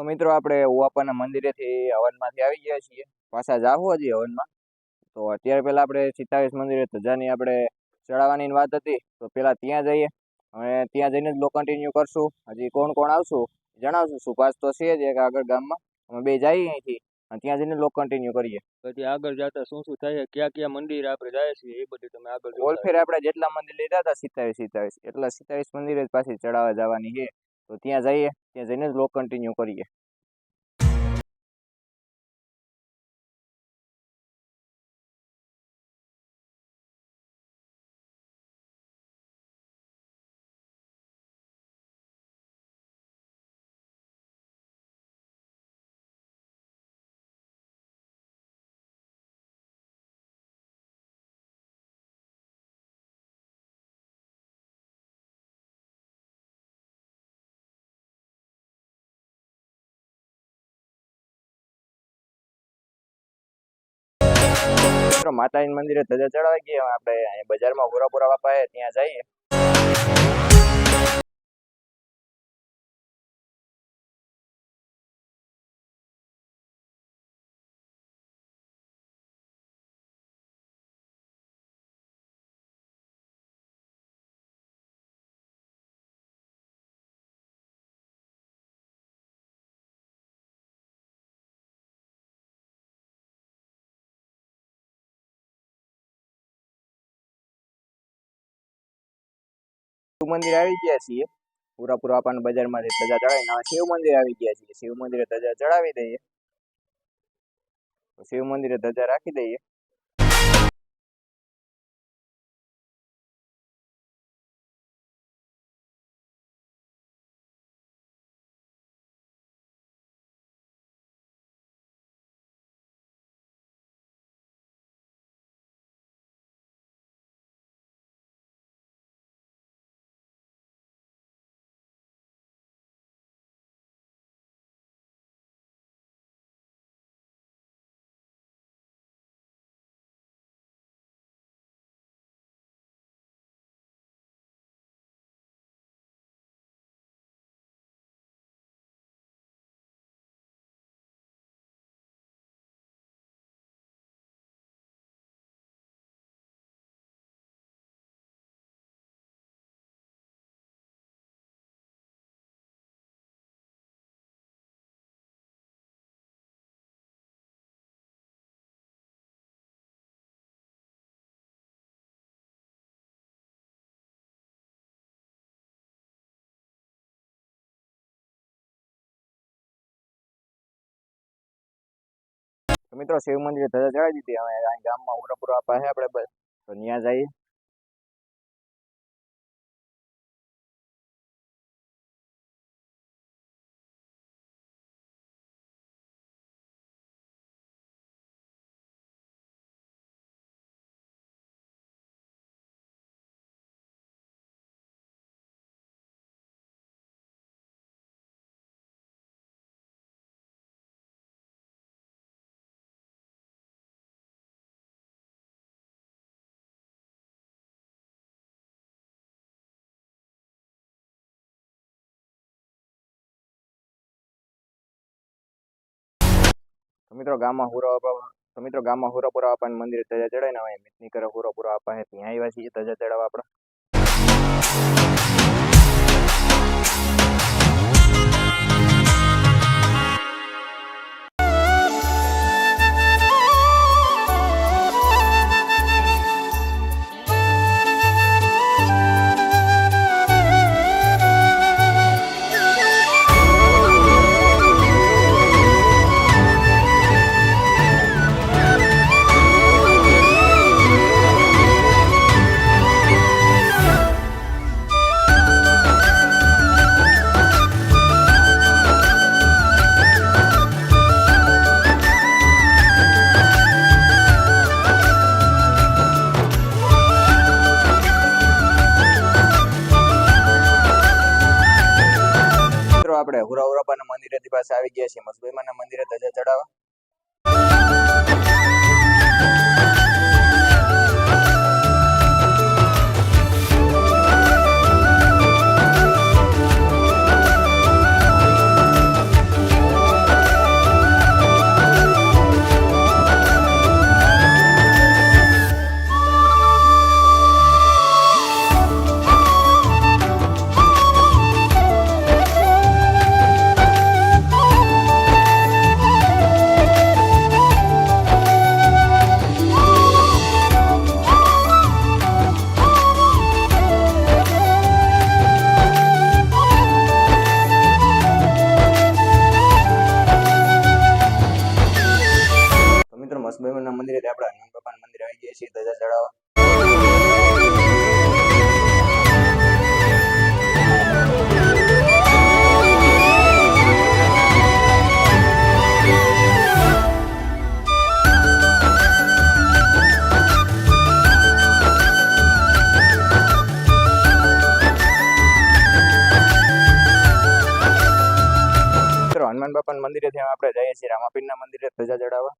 તો મિત્રો આપણે ઉવાપાના મંદિરેથી હવનમાંથી આવી ગયા છીએ. પાછા જાવું હજી હવનમાં. તો અત્યારે પહેલાં આપણે સિત્તાવીસ મંદિરે ધજાની આપણે ચડાવવાની વાત હતી. તો પહેલાં ત્યાં જઈએ. હવે ત્યાં જઈને જ લો કન્ટિન્યુ કરશું. હજી કોણ કોણ આવશું જણાવશું. સુભાષ તો છે જ એક આગળ ગામમાં. અમે બે જઈએ અહીંથી અને ત્યાં જઈને લો કન્ટિન્યુ કરીએ. પછી આગળ જતા શું શું થાય ક્યાં ક્યાં મંદિર આપણે જાય છે એ બધું તમે આગળ ઓલફેર આપણે જેટલા મંદિર લીધા હતા સિત્તાવીસ સિત્તાવીસ. એટલા સિત્તાવીસ મંદિરે જ પાછી ચડાવવા જવાની છે. તો ત્યાં જઈએ ત્યાં જઈને જ લોક કન્ટિન્યુ કરીએ. મિત્રો માતાજી મંદિરે ધજા ચડાવી ગઈ. આપણે બજારમાં ભૂરાપુરા બાપા ત્યાં જઈએ. શિવ મંદિર આવી ગયા છીએ. પુરાપુરા આપણને બજારમાંથી ધજા ચડાવીને ના શિવ મંદિર આવી ગયા છીએ. શિવ મંદિરે ધજા ચડાવી દઈએ. શિવ મંદિરે ધજા રાખી દઈએ. મિત્રો શિવ મંદિર ધજા ચડાવી દીધી. હવે અહીં ગામમાં પુરાપુરા પાસે આપણે ત્યાં જઈએ. તો મિત્રો ગામમાં હુરો તો મિત્રો ગામમાં હુરાપુરા આપણને મંદિરે ધજા ચડાવીને હવે મિતની કરે હુરો બાપા આપણે ત્યાં આવ્યા છીએ, ધજા ચડાવવા આપણે. આપણે હુરા હુરાપાના મંદિરેથી પાસે આવી ગયા છીએ. મસબઈમાના મંદિરે ધજા ચડાવવા. મંદિરે હનુમાન બાપાના મંદિર આવી ગયા છીએ ધજા ચડાવવા. હનુમાન બાપાના મંદિરે આપણે જઈએ છીએ રામાપીરના મંદિરે ધજા ચડાવવા.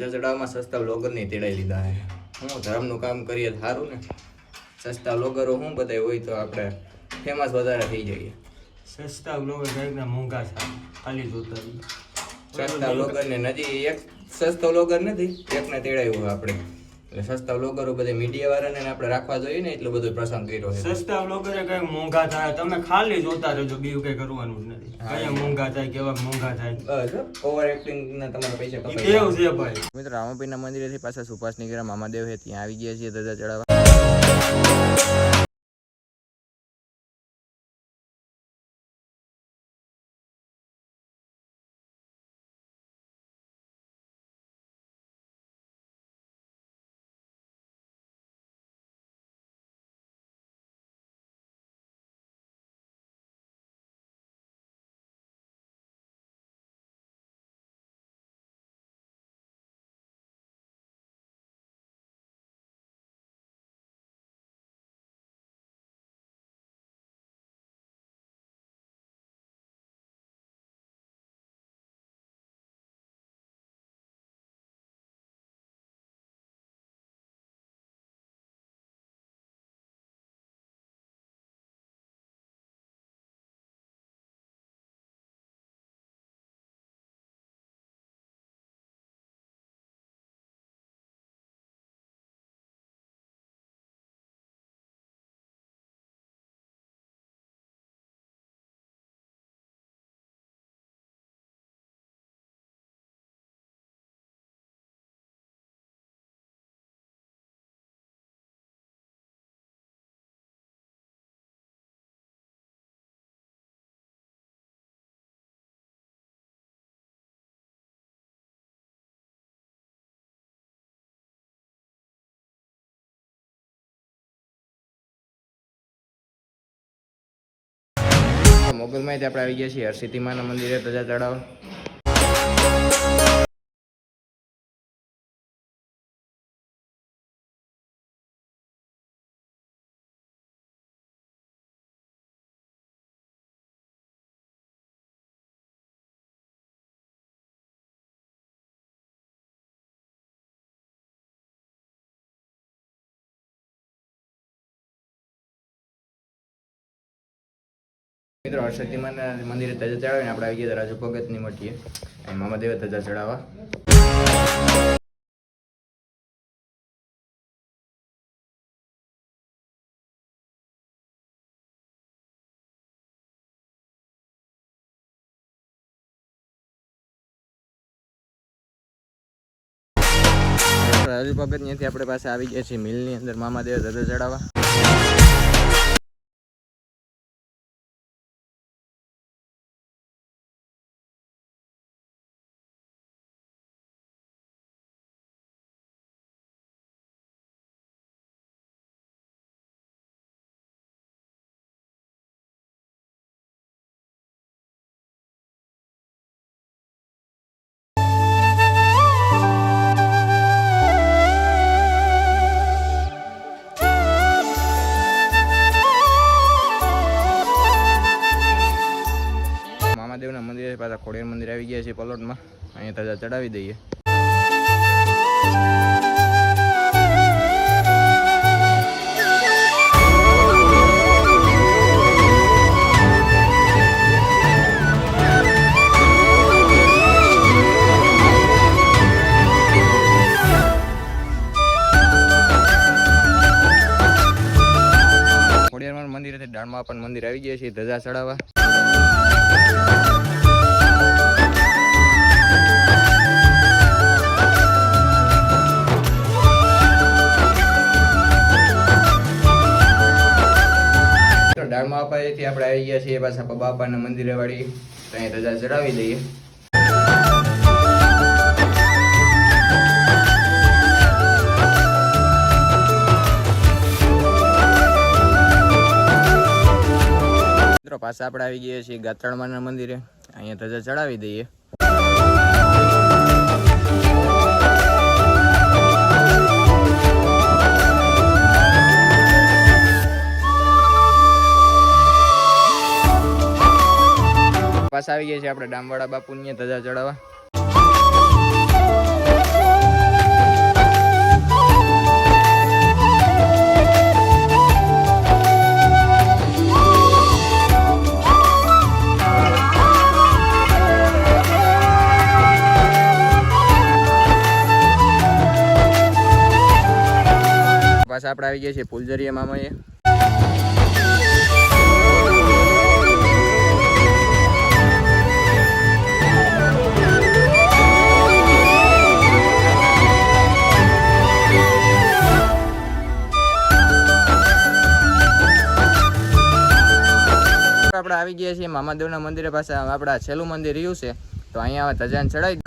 ધજા સસ્તા લોગરની તેડાઈ લીધા છે હું ધર્મનું કામ કરીએ સારું ને. સસ્તા લોગરો શું બધાય હોય તો આપણે ફેમસ વધારે થઈ જઈએ. સસ્તા લોગર કંઈકના મોંઘા છે. ખાલી જોતા સસ્તા લોગરને નથી એક સસ્તો લોગર નથી એકને તેડાવ્યું આપણે. એટલે સસ્તા બ્લોગરો બધે મીડિયા વાળાને આપણે રાખવા જોઈએ ને એટલો બધો પ્રસંગ કર્યો છે. સસ્તા બ્લોગરે કઈ મોંઘા થાય. તમે ખાલી જોતા રહેજો બીજું કઈ કરવાનું જ નથી. હા. કયા મોંઘા થાય કેવા મોંઘા થાય. બસ ઓવર એક્ટિંગ ના તમારા પૈસા કેવું છે ભાઈ? મિત્રો રામાપીરના મંદિરેથી પાછા સુભાષ નીકળ્યા મામાદેવ છે ત્યાં આવી ગયા છીએ ધજા ચડાવવા. મોગલમાંથી આપણે આવી ગયા છીએ. હરસિદ્ધિમાના મંદિરે ધજા ચડાવવા મિત્રો હરસિદ્ધિમાના મંદિરે ધજા ચડાવીને આપણે આવી ગયા રાજુ ભગતની મઠીએ. અને મામાદેવે ધજા ચડાવવા. રાજુ ભગત ત્યાંથી આપણે પાસે આવી ગયા છીએ. મિલની અંદર મામાદેવે ધજા ચડાવવા. ગયા છીએ પલોટમાં. અહીંયા ધજા ચડાવી દઈએ. ખોડિયાર મંદિરેથી ડાળમાં પણ મંદિર આવી ગયા છે, ધજા ચડાવવા. તો આપણે આવી ગયા છીએ પાછા બાપાના મંદિરે વાળી. ત્યાં રજા ચડાવી દઈએ. મિત્રો, પાછા આપણે આવી ગયા છીએ ગાત્રાળમાના મંદિરે. અહીંયા ધજા ચડાવી દઈએ. પાછા આવી ગયા છીએ આપણે ડામવાળા બાપુની ધજા ચડાવવા. પાછા આપણે આવી ગયા છીએ ફૂલઝરિયા મામાએ. આપણે આવી ગયા છીએ મામાદેવના મંદિરે પાસે આપણા છેલ્લું મંદિર રહ્યું છે. તો અહીંયા હવે ધજાને ચડાવી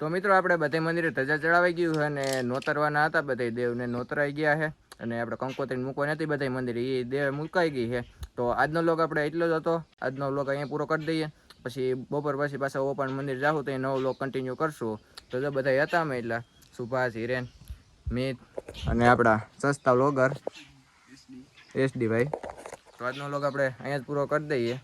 તો મિત્રો, આપણે બધે મંદિરે ધજા ચડાવાઈ ગયું છે અને નોતરવાના હતા. બધા દેવને નોતરાઈ ગયા છે અને આપણે કંકોત્રી મૂકવા નથી બધા મંદિરે એ દેવ મુકાઈ ગઈ છે. તો આજનો લોક આપણે એટલો જ હતો. આજનો લોક અહીંયા પૂરો કરી દઈએ. પછી બપોર પછી પાછા ઓપન મંદિર જાઉં તો એ નવો લોક કન્ટિન્યુ કરશું. તો જો બધા હતા અમે એટલા સુભાષ, હિરેન, મિત અને આપણા સસ્તા લોગર એસડી ભાઈ. તો આજનો લોગ આપણે અહીંયા જ પૂરો કરી દઈએ.